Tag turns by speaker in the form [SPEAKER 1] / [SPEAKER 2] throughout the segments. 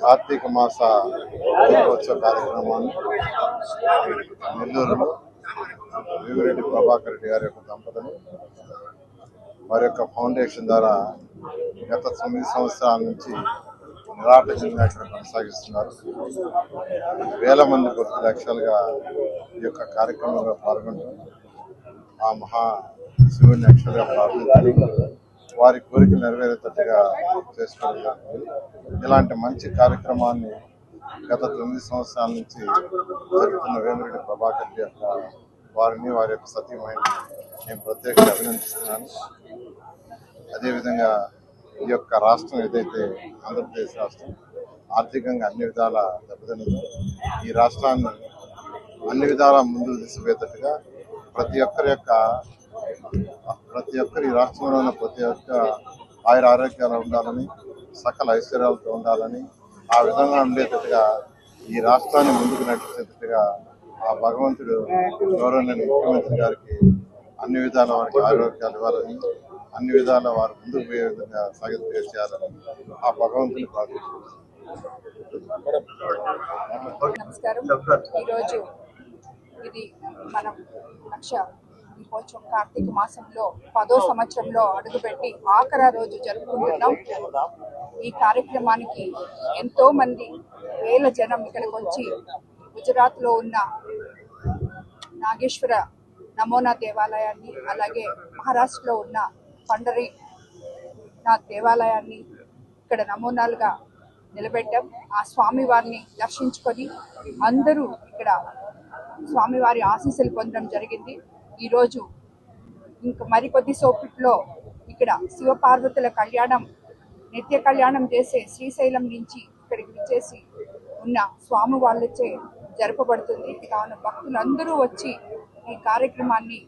[SPEAKER 1] కార్తీక మాస దీపోత్సవ కార్యక్రమాన్ని నెల్లూరులో వేమిరెడ్డి ప్రభాకర్ రెడ్డి గారి యొక్క దంపతులు వారి యొక్క ఫౌండేషన్ ద్వారా గత తొమ్మిది సంవత్సరాల నుంచి నిరాటంగా ఇక్కడ కొనసాగిస్తున్నారు. వేల మంది కొద్ది లక్షలుగా ఈ యొక్క కార్యక్రమంలో పాల్గొంటారు ఆ మహా శివుని లక్షలుగా ప్రార్థించాలి వారి కోరిక నెరవేరేటట్టుగా చేసుకోవడానికి ఇలాంటి మంచి కార్యక్రమాన్ని గత తొమ్మిది సంవత్సరాల నుంచి జరుగుతున్న వేమిరెడ్డి ప్రభాకర్ యొక్క వారిని వారి యొక్క సతీమణిని నేను ప్రత్యేకంగా అభినందిస్తున్నాను. అదేవిధంగా ఈ యొక్క రాష్ట్రం ఏదైతే ఆంధ్రప్రదేశ్ రాష్ట్రం ఆర్థికంగా అన్ని విధాల దెబ్బతిన్నదో. ఈ రాష్ట్రాన్ని అన్ని విధాల ముందుకు తీసుకుపోయేటట్టుగా ప్రతి ఒక్కరి యొక్క ప్రతి ఒక్కరి ఈ రాష్ట్రంలో ఉన్న ప్రతి ఒక్క ఆయుర ఆరోగ్యాలు ఉండాలని సకల ఐశ్వర్యాలతో ఉండాలని ఆ విధంగా ఉండేటట్టుగా ఈ రాష్ట్రాన్ని ముందుకు నడిచేటట్టుగా ఆ భగవంతుడు గౌరవనీయ ముఖ్యమంత్రి గారికి అన్ని విధాల వారికి ఆరోగ్యాలు ఇవ్వాలని అన్ని విధాల వారు ముందుకు పోయే విధంగా సాగిత చేయాలని ఆ భగవంతుని ప్రార్థిస్తున్నాను
[SPEAKER 2] నమస్కారం. ఈరోజు ఇది మనం లక్ష దీపోత్సవం కార్తీక మాసంలో పదో సంవత్సరంలో అడుగుపెట్టి ఆఖరా రోజు జరుపుకుంటున్నాం. ఈ కార్యక్రమానికి ఎంతో మంది వేల జనం ఇక్కడికి వచ్చి గుజరాత్లో ఉన్న నాగేశ్వర నమోనా దేవాలయాన్ని అలాగే మహారాష్ట్రలో ఉన్న పండరి నాథ్ దేవాలయాన్ని ఇక్కడ నమూనాలుగా నిలబెట్టాం. ఆ స్వామి వారిని దర్శించుకొని అందరూ ఇక్కడ స్వామివారి ఆశీస్సులు పొందడం జరిగింది. ఈరోజు ఇంకా మరికొద్ది సోపిట్లో ఇక్కడ శివపార్వతుల కళ్యాణం నిత్య కళ్యాణం చేసే శ్రీశైలం నుంచి ఇక్కడికి విచ్చేసి ఉన్న స్వామి వాళ్ళచే జరపబడుతుంది. కావున భక్తులందరూ వచ్చి ఈ కార్యక్రమాన్ని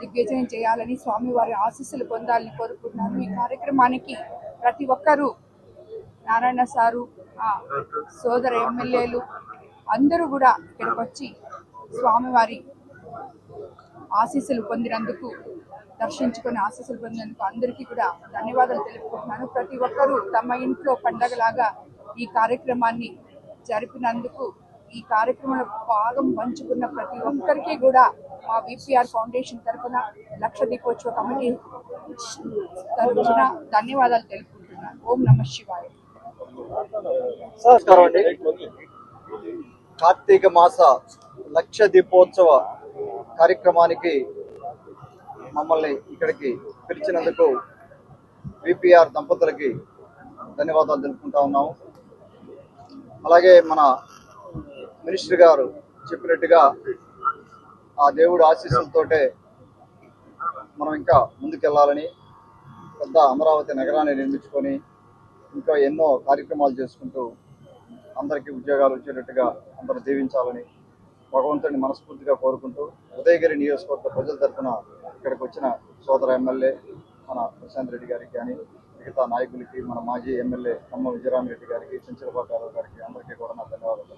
[SPEAKER 2] దిగ్విజయం చేయాలని స్వామివారి ఆశీస్సులు పొందాలని కోరుకుంటున్నాను. ఈ కార్యక్రమానికి ప్రతి ఒక్కరూ నారాయణ సారు ఆ సోదర ఎమ్మెల్యేలు అందరూ కూడా ఇక్కడికి వచ్చి స్వామివారి ఆశీస్సులు పొందినందుకు దర్శించుకొని ఆశీస్సులు పొందినందుకు అందరికీ కూడా ధన్యవాదాలు తెలుపుకుంటున్నాను. ప్రతి ఒక్కరూ తమ ఇంట్లో పండగలాగా ఈ కార్యక్రమాన్ని జరిపినందుకు ఈ కార్యక్రమంలో భాగం పంచుకున్న ప్రతి ఒక్కరికి కూడా మా విపిఆర్ ఫౌండేషన్ తరఫున లక్ష దీపోత్సవ కమిటీ తరఫున ధన్యవాదాలు తెలుపుకుంటున్నాను. ఓం నమ శివాయ.
[SPEAKER 3] కార్తీక మాస లక్ష దీపోత్సవ కార్యక్రమానికి మమ్మల్ని ఇక్కడికి పిలిచినందుకు విపిఆర్ దంపతులకి ధన్యవాదాలు తెలుపుకుంటా ఉన్నాము. అలాగే మన మినిస్టర్ గారు చెప్పినట్టుగా ఆ దేవుడు ఆశీస్సులతోటే మనం ఇంకా ముందుకెళ్ళాలని పెద్ద అమరావతి నగరాన్ని నిర్మించుకొని ఇంకా ఎన్నో కార్యక్రమాలు చేసుకుంటూ అందరికీ ఉద్యోగాలు వచ్చేటట్టుగా అందరూ దీవించాలని భగవంతుడిని మనస్ఫూర్తిగా కోరుకుంటూ ఉదయగిరి నియోజకవర్గ ప్రజల తరఫున ఇక్కడికి వచ్చిన సోదర ఎమ్మెల్యే మన ప్రశాంత్ రెడ్డి గారికి కానీ మిగతా నాయకులకి మన మాజీ ఎమ్మెల్యే కమ్మ విజయరామరెడ్డి గారికి చెంచలపాకారావు గారికి అందరికీ కూడా నా ధన్యవాదాలు.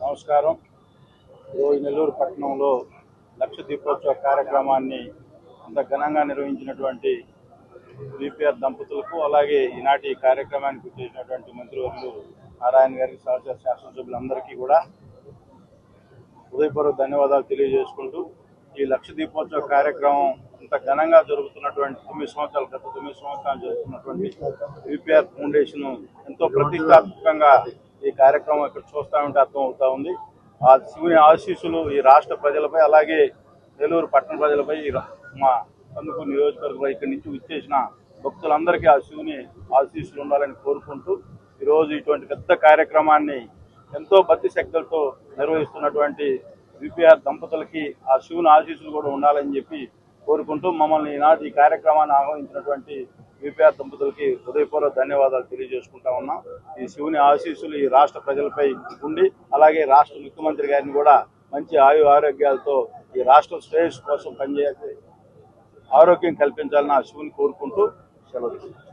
[SPEAKER 4] నమస్కారం. ఈరోజు నెల్లూరు పట్టణంలో లక్ష దీపోత్సవ కార్యక్రమాన్ని అంత ఘనంగా నిర్వహించినటువంటి బీపీఆర్ దంపతులకు అలాగే ఈనాటి ఈ కార్యక్రమానికి చేసినటువంటి మంత్రివర్యులు నారాయణ గారికి సహచర శాసనసభ్యులందరికీ కూడా హృదయపూర్వక ధన్యవాదాలు తెలియజేసుకుంటూ ఈ లక్ష దీపోత్సవ కార్యక్రమం ఇంత ఘనంగా జరుగుతున్నటువంటి తొమ్మిది సంవత్సరాలు గత తొమ్మిది సంవత్సరాలు జరుగుతున్నటువంటి విపిఆర్ ఫౌండేషన్ ఎంతో ప్రతిష్టాత్మకంగా ఈ కార్యక్రమం ఇక్కడ చూస్తా ఉంటే అర్థం అవుతా ఉంది. ఆ శివుని ఆశీస్సులు ఈ రాష్ట్ర ప్రజలపై అలాగే నెల్లూరు పట్టణ ప్రజలపై మా అందుకు నియోజకవర్గంలో ఇక్కడి నుంచి విచ్చేసిన భక్తులందరికీ ఆ శివుని ఆశీస్సులు ఉండాలని కోరుకుంటూ ఈరోజు ఇటువంటి పెద్ద కార్యక్రమాన్ని ఎంతో భక్తి శక్తులతో నిర్వహిస్తున్నటువంటి విపిఆర్ దంపతులకి ఆ శివుని ఆశీస్సులు కూడా ఉండాలని చెప్పి కోరుకుంటూ మమ్మల్ని ఈనాటి ఈ కార్యక్రమాన్ని ఆహ్వానించినటువంటి విపిఆర్ దంపతులకి హృదయపూర్వక ధన్యవాదాలు తెలియజేసుకుంటా ఉన్నాం. ఈ శివుని ఆశీస్సులు ఈ రాష్ట్ర ప్రజలపై ఉండి అలాగే రాష్ట్ర ముఖ్యమంత్రి గారిని కూడా మంచి ఆయు ఆరోగ్యాలతో ఈ రాష్ట్ర శ్రేయస్సు కోసం పనిచేసే ఆరోగ్యం కల్పించాలని ఆ శివుని కోరుకుంటూ సెలవు తీసుకుంటాం.